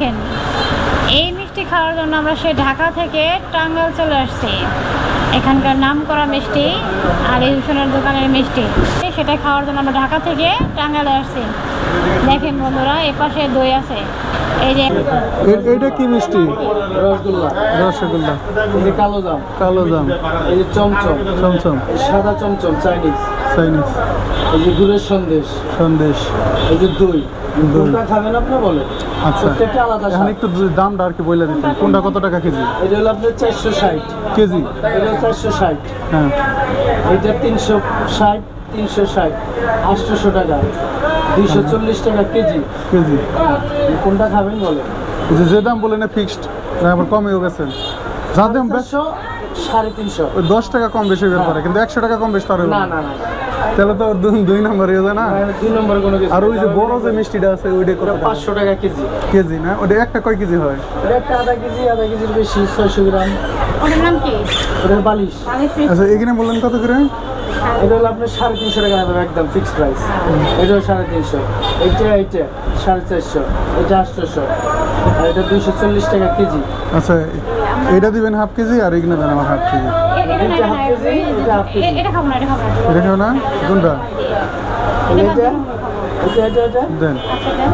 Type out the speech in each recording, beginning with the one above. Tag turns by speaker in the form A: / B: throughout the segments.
A: দেখেন, এই মিষ্টি খাওয়ার জন্য আমরা সে ঢাকা থেকে টাঙ্গাল চলে আসছি। এখানকার নাম করা মিষ্টি আর এই দোকানের মিষ্টি। সেটা খাওয়ার জন্য আমরা ঢাকা থেকে টাঙ্গাইলে আসছি। দেখেন বন্ধুরা এপাশে দই আছে। এই যে
B: এ- এটা কি মিষ্টি?
C: রসগোল্লা।
B: রসগোল্লা।
C: এই যে কালো জাম।
B: কালো জাম।
C: এই যে চমচম।
B: চমচম।
C: সাদা চমচম চাইনিজ।
B: চাইনিজ।
C: এই যে গুড়ের সন্দেশ।
B: সন্দেশ।
C: এই যে দই। কোনটা খাবেন আপনি বলেন?
B: আচ্ছা।
C: প্রত্যেকটা আলাদা
B: এখন একটু দামটা আর কি বলে দিতেন কোনটা কত টাকা কেজি?
C: এটা হলো আপনার চারশো ষাট।
B: কেজি?
C: এটা হলো চারশো ষাট।
B: হ্যাঁ।
C: এটা তিনশো ষাট। তিনশো ষাট আটশোশো টাকা দুইশো চল্লিশ টাকা কেজি।
B: কেজি।
C: কোনটা খাবেন বলেন?
B: যে যে দাম বলে না ফিক্সড আবার কমেও গেছেন যা দাম বেশ
C: সাড়ে তিনশো
B: ওই দশ টাকা কম বেশি বের করে কিন্তু একশো টাকা কম বেশি পারে
C: না না। না
B: তাহলে তো দুই- দুই নম্বর হয়ে যায় না
C: দুই নম্বর কোনো কিছু
B: আর ওই যে বড় যে মিষ্টিটা আছে ওইটা কত
C: পাঁচশো টাকা কেজি।
B: কেজি না? ওটা একটা কয় কেজি হয়?
C: একটা আধা কেজি আধা কেজির বেশি ছয়শো গ্রাম।
A: ওটার নাম কি?
C: ওটার বালিশ।
B: আচ্ছা এখানে বললেন কত করে?
C: এটা হলো আপনার সাড়ে তিনশো টাকা হবে একদম ফিক্সড প্রাইস এটাও সাড়ে তিনশো। এইটা এইটা সাড়ে চারশো। এটা আটশোশো। আর এটা দুইশো চল্লিশ টাকা কেজি।
B: আচ্ছা এটা দিবেন হাফ কেজি আর এখানে দেন আমার হাফ কেজি।
C: এটা হাফ কেজি এটা হাফ কেজি।
A: এটা খাব না এটা খাব না।
B: এটা খাও না? কোনটা?
C: এটা এটা এটা? এটা
B: দেন।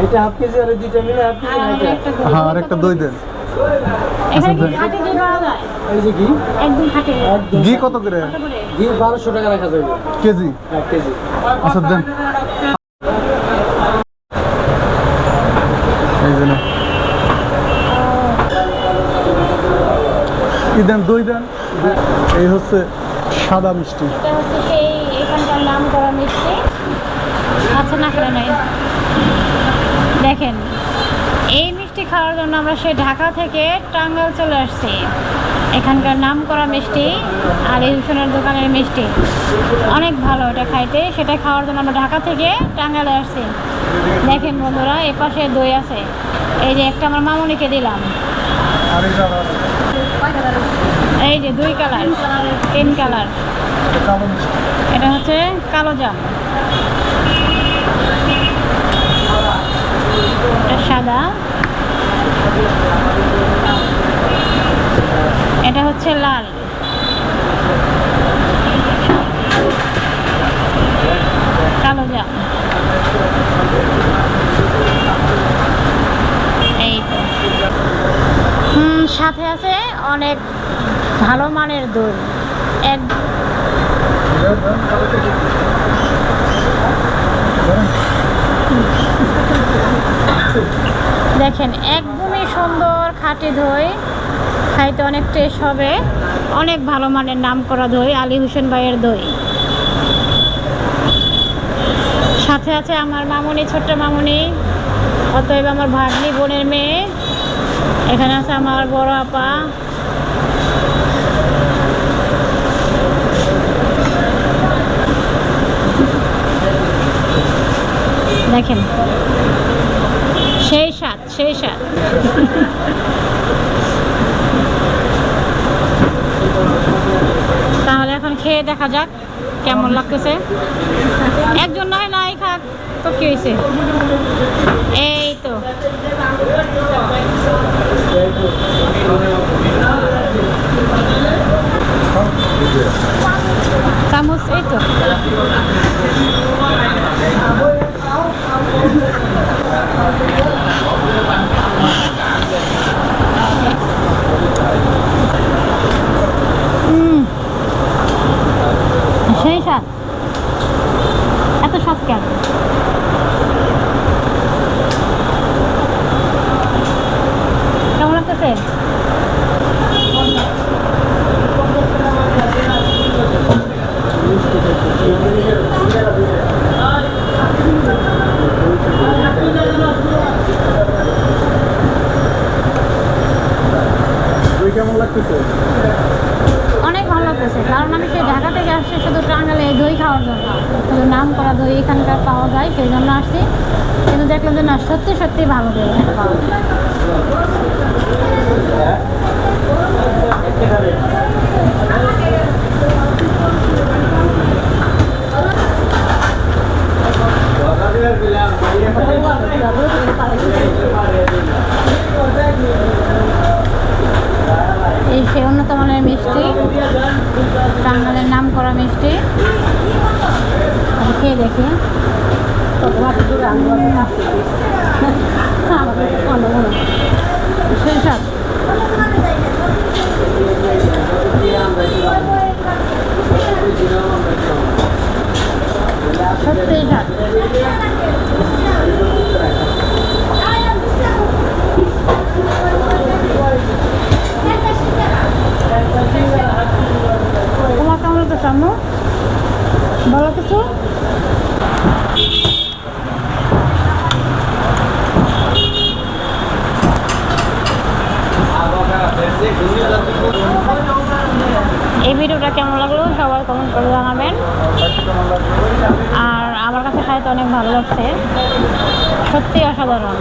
C: এটা হাফ কেজি আর দুইটা মিলে হাফ কেজি
B: হ্যাঁ আর একটা দই দেন। আচ্ছা,
C: এই যে ঘি।
B: কত করে?
C: ঘি বারোশো টাকা রাখা যাবে।
B: কেজি?
C: কেজি।
B: আচ্ছা দেন। এই কি দেন? দই দেন? এই হচ্ছে সাদা মিষ্টি।
A: এটা হচ্ছে সেই এখানকার নাম করা মিষ্টি। আচ্ছা না করে নাই দেখেন এই মিষ্টি খাওয়ার জন্য আমরা সেই ঢাকা থেকে টাঙ্গাইল চলে আসছি। এখানকার নাম করা মিষ্টি আর এই হুসেনের দোকানের মিষ্টি। অনেক ভালো এটা খাইতে। সেটা খাওয়ার জন্য আমরা ঢাকা থেকে টাঙ্গাইলে আসছি। দেখেন বন্ধুরা এপাশে দই আছে। এই যে একটা আমার মামুনিকে দিলাম।
B: এই
A: যে দুই কালার, তিন কালার। এটা হচ্ছে কালো জাম। সাদা। হচ্ছে লাল। কালো জাম এই সাথে আছে অনেক ভালো মানের দই। এক দেখেন, একদমই সুন্দর খাঁটি দই। খাইতে অনেক টেস্ট হবে। অনেক ভালো মানের নাম করা দই, আলী হোসেন ভাইয়ের দই। সাথে আছে আমার মামুনি, ছোট্ট মামুনি, অতএব আমার ভাগ্নি বোনের মেয়ে। এখানে আছে আমার বড় আপা। দেখেন। সেই স্বাদ সেই স্বাদ তাহলে এখন খেয়ে দেখা যাক কেমন লাগতেছে। একজন নয় নাই খাক। তো কি হয়েছে এই তো চামচ এই তো সেই স্বাদ এত স্বাদ কেন কেমন লাগতেছে
B: দই কেমন লাগতেছে
A: অনেক ভালো লাগতেছে, কারণ আমি সেই ঢাকা থেকে আসছি শুধু টাঙ্গালে দই খাওয়ার জন্য। শুধু নাম করা দই এখানকার পাওয়া যায়, সেই জন্য আসছি। কিন্তু দেখলাম যে না, সত্যি সত্যি ভালো দই। পাওয়া যায় দেখি। সেই সাত সত্যি সাত তোমার কেমন হতো সামনে এই ভিডিওটা কেমন লাগল? সবাই কমেন্ট করে জানাবেন। আর আমার কাছে খাইতে অনেক ভালো লাগছে। সত্যি অসাধারণ।